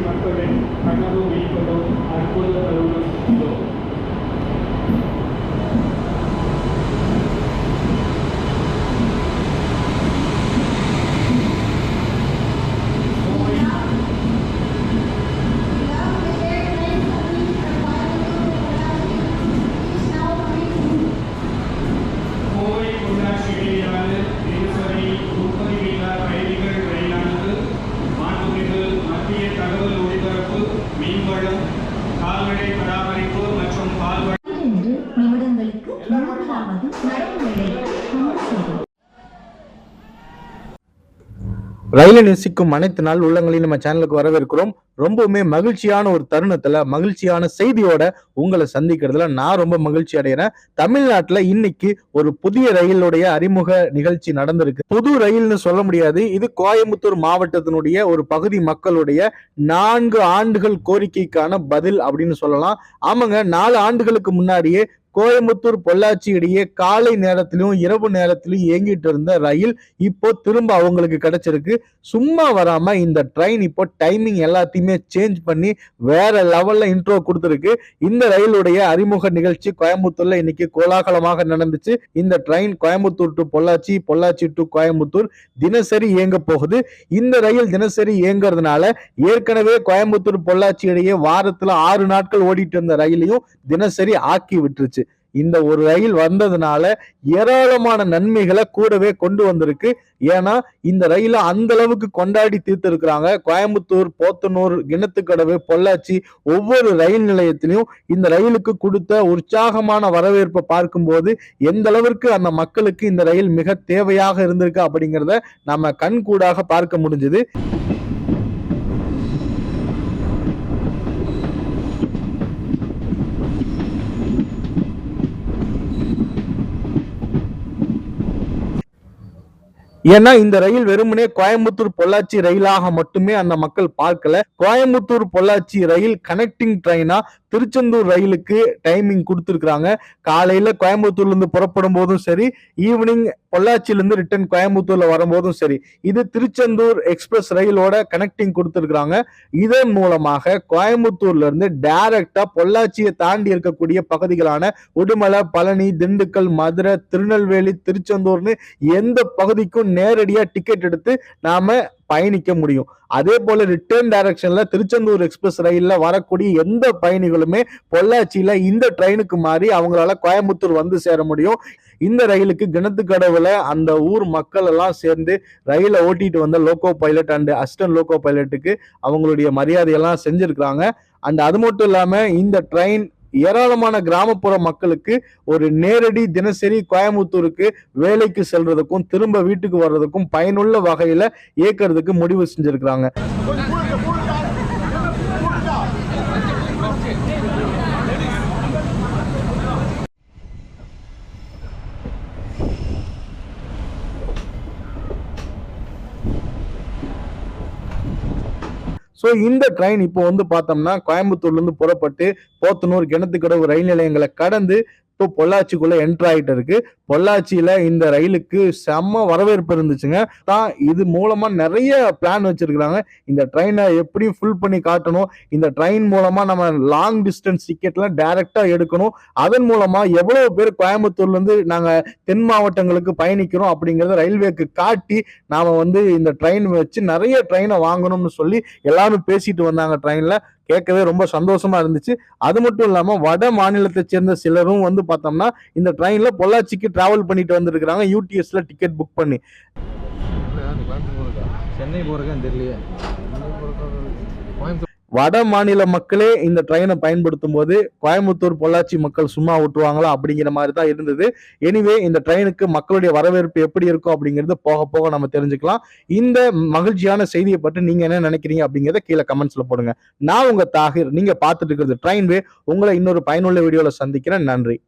ಶ್ರೀಮಕ್ಕಳೇ ಕಣ್ಣರು ಬೀಳ್ಕೊಡು ಅರ್ಪುದ ತರುಳು மூன்றாவது நடைமுறை கொண்டு ரயிலை நேசிக்கும் அனைத்து நாள் உள்ளங்களையும் நம்ம சேனலுக்கு வரவேற்கிறோம். ரொம்பவுமே மகிழ்ச்சியான ஒரு தருணத்துல மகிழ்ச்சியான செய்தியோட உங்களை சந்திக்கிறதுல நான் ரொம்ப மகிழ்ச்சி அடைகிறேன் தமிழ்நாட்டுல இன்னைக்கு ஒரு புதிய ரயிலுடைய அறிமுக நிகழ்ச்சி நடந்திருக்கு. புது ரயில்னு சொல்ல முடியாது. இது கோயம்புத்தூர் மாவட்டத்தினுடைய ஒரு பகுதி மக்களுடைய நான்கு ஆண்டுகள் கோரிக்கைக்கான பதில் அப்படின்னு சொல்லலாம். ஆமாங்க நாலு ஆண்டுகளுக்கு முன்னாடியே கோயம்புத்தூர் பொள்ளாச்சி இடையே காலை நேரத்திலும் இரவு நேரத்திலும் இயங்கிட்டு இருந்த ரயில் இப்போ திரும்ப அவங்களுக்கு கிடைச்சிருக்கு. சும்மா வராம இந்த ட்ரெயின் இப்போ டைமிங் எல்லாத்தையுமே சேஞ்ச் பண்ணி வேற லெவல்ல இன்ட்ரோ கொடுத்துருக்கு. இந்த ரயிலுடைய அறிமுக நிகழ்ச்சி கோயம்புத்தூர்ல இன்னைக்கு கோலாகலமாக நடந்துச்சு. இந்த train Coimbatore to Pollachi Pollachi to Coimbatore தினசரி இயங்க போகுது. இந்த ரயில் தினசரி இயங்குறதுனால ஏற்கனவே கோயம்புத்தூர் பொள்ளாச்சி இடையே வாரத்துல ஆறு நாட்கள் ஓடிட்டு இருந்த ரயிலையும் தினசரி ஆக்கி விட்டுருச்சு. இந்த ஒரு ரயில் வந்ததுனால ஏராளமான நன்மைகளை கூடவே கொண்டு வந்திருக்கு. ஏன்னா இந்த ரயிலை அந்த அளவுக்கு கொண்டாடி தீர்த்திருக்கிறாங்க. கோயம்புத்தூர் போத்தனூர் கிணத்துக்கடவு பொள்ளாச்சி ஒவ்வொரு ரயில் நிலையத்திலையும் இந்த ரயிலுக்கு கொடுத்த உற்சாகமான வரவேற்பை பார்க்கும்போது எந்த அளவிற்கு அந்த மக்களுக்கு இந்த ரயில் மிக தேவையாக இருந்திருக்கு அப்படிங்கிறத நம்ம கண்கூடாக பார்க்க முடிஞ்சது. ஏன்னா இந்த ரயில் வெறுமனே கோயம்புத்தூர் பொள்ளாச்சி ரயிலாக மட்டுமே அந்த மக்கள் பார்க்கல. கோயம்புத்தூர் பொள்ளாச்சி ரயில் கனெக்டிங் ட்ரெயினா திருச்செந்தூர் ரயிலுக்கு டைமிங் கொடுத்துருக்குறாங்க. காலையில் கோயம்புத்தூர்லேருந்து புறப்படும் போதும் சரி ஈவினிங் பொள்ளாச்சியிலேருந்து ரிட்டர்ன் கோயம்புத்தூரில் வரும்போதும் சரி இது திருச்செந்தூர் எக்ஸ்பிரஸ் ரயிலோட கனெக்டிங் கொடுத்துருக்குறாங்க. இதன் மூலமாக கோயம்புத்தூர்லேருந்து டைரக்டாக பொள்ளாச்சியை தாண்டி இருக்கக்கூடிய பகுதிகளான உடுமலை பழனி திண்டுக்கல் மதுரை திருநெல்வேலி திருச்செந்தூர்னு எந்த பகுதிக்கும் நேரடியாக டிக்கெட் எடுத்து நாம் பயணிக்க முடியும். அதே போல ரிட்டர்ன் டைரக்ஷன்ல திருச்செந்தூர் எக்ஸ்பிரஸ் ரயில்ல வரக்கூடிய எந்த பயணிகளுமே பொள்ளாச்சியில இந்த ட்ரெயினுக்கு மாறி அவங்களால கோயம்புத்தூர் வந்து சேர முடியும். இந்த ரயிலுக்கு கிணத்துக்கடவுல அந்த ஊர் மக்கள் எல்லாம் சேர்ந்து ரயிலை ஓட்டிட்டு வந்த loco pilot and assistant loco பைலட்டுக்கு அவங்களுடைய மரியாதையெல்லாம் செஞ்சிருக்கிறாங்க. அண்ட் அது மட்டும் இல்லாம இந்த ட்ரெயின் ஏராளமான கிராமப்புற மக்களுக்கு ஒரு நேரடி தினசரி கோயம்புத்தூருக்கு வேலைக்கு செல்றதுக்கும் திரும்ப வீட்டுக்கு வர்றதுக்கும் பயனுள்ள வகையில இயக்கிறதுக்கு முடிவு செஞ்சிருக்கிறாங்க. ஸோ இந்த ட்ரெயின் இப்போ வந்து பார்த்தோம்னா கோயம்புத்தூர்ல இருந்து புறப்பட்டு போத்தனூர் கிணத்துக்கடவு ரயில் நிலையங்களை கடந்து இப்போ பொள்ளாச்சிக்குள்ள என்ட்ரு ஆகிட்டு இருக்கு. பொள்ளாச்சியில இந்த ரயிலுக்கு செம்ம வரவேற்பு இருந்துச்சுங்க. தான் இது மூலமா நிறைய பிளான் வச்சிருக்கிறாங்க. இந்த ட்ரெயினை எப்படி ஃபுல் பண்ணி காட்டணும்? இந்த ட்ரெயின் மூலமா நம்ம லாங் டிஸ்டன்ஸ் டிக்கெட்லாம் டைரக்டா எடுக்கணும். அதன் மூலமா எவ்வளவு பேர் கோயம்புத்தூர்ல இருந்து நாங்க தென் மாவட்டங்களுக்கு பயணிக்கிறோம் அப்படிங்கறத ரயில்வேக்கு காட்டி நாம வந்து இந்த ட்ரெயின் வச்சு நிறைய ட்ரெயினை வாங்கணும்னு சொல்லி எல்லாரும் பேசிட்டு வந்தாங்க ட்ரெயின்ல கேட்கவே ரொம்ப சந்தோஷமா இருந்துச்சு. அது மட்டும் இல்லாமல் வட மாநிலத்தை சேர்ந்த சிலரும் வந்து பார்த்தோம்னா இந்த ட்ரெயின்ல பொள்ளாச்சிக்கு டிராவல் பண்ணிட்டு வந்திருக்கிறாங்க. யூடிஎஸ்ல டிக்கெட் புக் பண்ணி. சென்னை போறதுக்கு தெரியலையே. கோயம்புத்தூர் வட மாநில மக்களே இந்த ட்ரெயினை பயன்படுத்தும் போது கோயம்புத்தூர் பொள்ளாச்சி மக்கள் சும்மா விட்டுருவாங்களா அப்படிங்கிற மாதிரி தான் இருந்தது. எனிவே இந்த ட்ரெயினுக்கு மக்களுடைய வரவேற்பு எப்படி இருக்கும் அப்படிங்கிறது போக போக நம்ம தெரிஞ்சுக்கலாம். இந்த மகிழ்ச்சியான செய்தியை பற்றி நீங்க என்ன நினைக்கிறீங்க அப்படிங்கிறத கீழே கமெண்ட்ஸ்ல போடுங்க. நான் உங்க தாகிர் நீங்க பார்த்துட்டு இருக்கிறது ட்ரெயின்வே உங்களை இன்னொரு பயனுள்ள வீடியோல சந்திக்கிறேன். நன்றி.